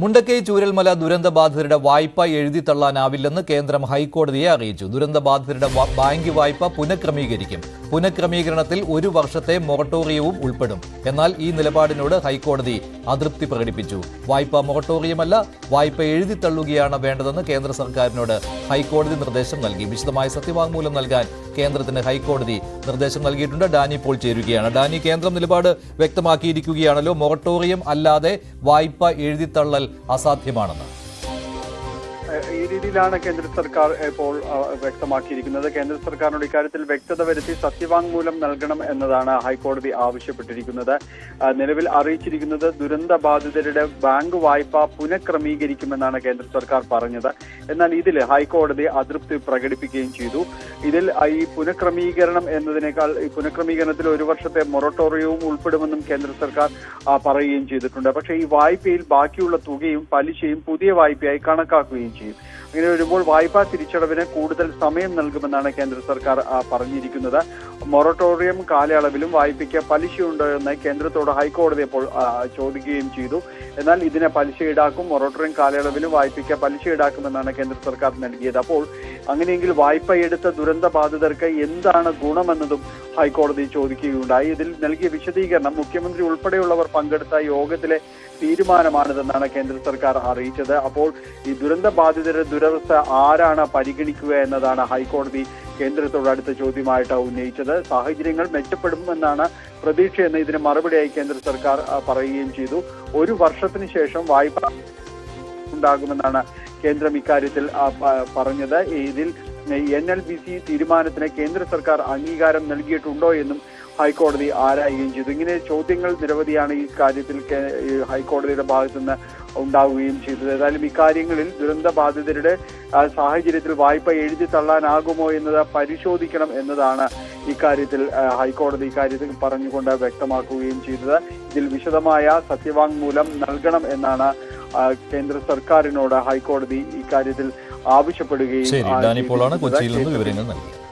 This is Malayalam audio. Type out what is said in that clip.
മുണ്ടക്കൈ ചൂരൽമല ദുരന്തബാധിതരുടെ വായ്പ എഴുതി തള്ളാനാവില്ലെന്ന് കേന്ദ്രം ഹൈക്കോടതിയെ അറിയിച്ചു. ദുരന്തബാധിതരുടെ ബാങ്ക് വായ്പ പുനഃക്രമീകരിക്കും. പുനഃക്രമീകരണത്തിൽ ഒരു വർഷത്തെ മൊറട്ടോറിയവും ഉൾപ്പെടും. എന്നാൽ ഈ നിലപാടിനോട് ഹൈക്കോടതി അതൃപ്തി പ്രകടിപ്പിച്ചു. വായ്പ മൊറട്ടോറിയമല്ല വായ്പ എഴുതി തള്ളുകയാണ് വേണ്ടതെന്ന് കേന്ദ്ര സർക്കാരിനോട് ഹൈക്കോടതി നിർദ്ദേശം നൽകി. വിശദമായ സത്യവാങ്മൂലം നൽകാൻ കേന്ദ്രത്തിന് ഹൈക്കോടതി നിർദ്ദേശം നൽകിയിട്ടുണ്ട്. ഡാനി ഇപ്പോൾ ചേരുകയാണ്. ഡാനി കേന്ദ്രം നിലപാട് വ്യക്തമാക്കിയിരിക്കുകയാണല്ലോ. മൊറട്ടോറിയം അല്ലാതെ വായ്പ എഴുതിത്തള്ളൽ അസാധ്യമാണെന്ന്. ഈ രീതിയിലാണ് കേന്ദ്ര സർക്കാർ ഇപ്പോൾ വ്യക്തമാക്കിയിരിക്കുന്നത്. കേന്ദ്ര സർക്കാരിനോട് ഇക്കാര്യത്തിൽ വ്യക്തത വരുത്തി സത്യവാങ്മൂലം നൽകണം എന്നതാണ് ഹൈക്കോടതി ആവശ്യപ്പെട്ടിരിക്കുന്നത്. നിലവിൽ അറിയിച്ചിരിക്കുന്നത് ദുരന്ത ബാധിതരുടെ ബാങ്ക് വായ്പ പുനഃക്രമീകരിക്കുമെന്നാണ് കേന്ദ്ര സർക്കാർ പറഞ്ഞത്. എന്നാൽ ഇതിൽ ഹൈക്കോടതി അതൃപ്തി പ്രകടിപ്പിക്കുകയും ചെയ്തു. ഇതിൽ ഈ പുനഃക്രമീകരണം എന്നതിനേക്കാൾ ഈ പുനഃക്രമീകരണത്തിൽ ഒരു വർഷത്തെ മൊറട്ടോറിയവും ഉൾപ്പെടുമെന്നും കേന്ദ്ര സർക്കാർ പറയുകയും ചെയ്തിട്ടുണ്ട്. പക്ഷേ ഈ വായ്പയിൽ ബാക്കിയുള്ള തുകയും പലിശയും പുതിയ വായ്പയായി കണക്കാക്കുകയും ചെയ്യും അങ്ങനെ വരുമ്പോൾ വായ്പാ തിരിച്ചടവിന് കൂടുതൽ സമയം നൽകുമെന്നാണ് കേന്ദ്ര സർക്കാർ പറഞ്ഞിരിക്കുന്നത്. മൊറട്ടോറിയം കാലയളവിലും വായ്പയ്ക്ക് പലിശയുണ്ടോ എന്ന് കേന്ദ്രത്തോട് ഹൈക്കോടതി അപ്പോൾ ചോദിക്കുകയും ചെയ്തു. എന്നാൽ ഇതിനെ പലിശ ഈടാക്കും മൊറട്ടോറിയം കാലയളവിലും വായ്പയ്ക്ക് പലിശ ഈടാക്കുമെന്നാണ് കേന്ദ്ര സർക്കാർ നൽകിയത്. അപ്പോൾ അങ്ങനെയെങ്കിൽ വായ്പ എടുത്ത ദുരന്ത ബാധിതർക്ക് എന്താണ് ഗുണമെന്നതും ഹൈക്കോടതി ചോദിക്കുകയുണ്ടായി. ഇതിൽ നൽകിയ വിശദീകരണം മുഖ്യമന്ത്രി ഉൾപ്പെടെയുള്ളവർ പങ്കെടുത്ത യോഗത്തിലെ തീരുമാനമാണിതെന്നാണ് കേന്ദ്ര സർക്കാർ അറിയിച്ചത്. അപ്പോൾ ഈ ദുരന്ത ബാധിതരുടെ ദുരവസ്ഥ ആരാണ് പരിഗണിക്കുക എന്നതാണ് ഹൈക്കോടതി കേന്ദ്രത്തോട് അടുത്ത ചോദ്യമായിട്ട് ഉന്നയിച്ചത്. സാഹചര്യങ്ങൾ മെച്ചപ്പെടുമെന്നാണ് പ്രതീക്ഷയെന്ന് ഇതിന് മറുപടിയായി കേന്ദ്ര സർക്കാർ പറയുകയും ചെയ്തു. ഒരു വർഷത്തിന് ശേഷം വായ്പ ഉണ്ടാകുമെന്നാണ് കേന്ദ്രം ഇക്കാര്യത്തിൽ പറഞ്ഞത്. ഇതിൽ എൻ എൽ ബി സി തീരുമാനത്തിന് കേന്ദ്ര സർക്കാർ അംഗീകാരം നൽകിയിട്ടുണ്ടോ എന്നും ഹൈക്കോടതി ആരായുകയും ചെയ്തു. ഇങ്ങനെ ചോദ്യങ്ങൾ നിരവധിയാണ് ഈ കാര്യത്തിൽ ഹൈക്കോടതിയുടെ ഭാഗത്തു നിന്ന് ഉണ്ടാവുകയും ചെയ്തത്. ഏതായാലും ഇക്കാര്യങ്ങളിൽ ദുരന്ത ബാധിതരുടെ സാഹചര്യത്തിൽ വായ്പ എഴുതി തള്ളാനാകുമോ എന്നത് പരിശോധിക്കണം എന്നതാണ് ഇക്കാര്യത്തിൽ ഹൈക്കോടതി ഇക്കാര്യത്തിൽ പറഞ്ഞുകൊണ്ട് വ്യക്തമാക്കുകയും ചെയ്തത്. ഇതിൽ വിശദമായ സത്യവാങ്മൂലം നൽകണം എന്നാണ് കേന്ദ്ര സർക്കാരിനോട് ഹൈക്കോടതി ഇക്കാര്യത്തിൽ ആവശ്യപ്പെടുകയും ഡാനി പോളാണ് കൊച്ചിയിൽ നിന്ന് വിവരങ്ങൾ നൽകിയത്.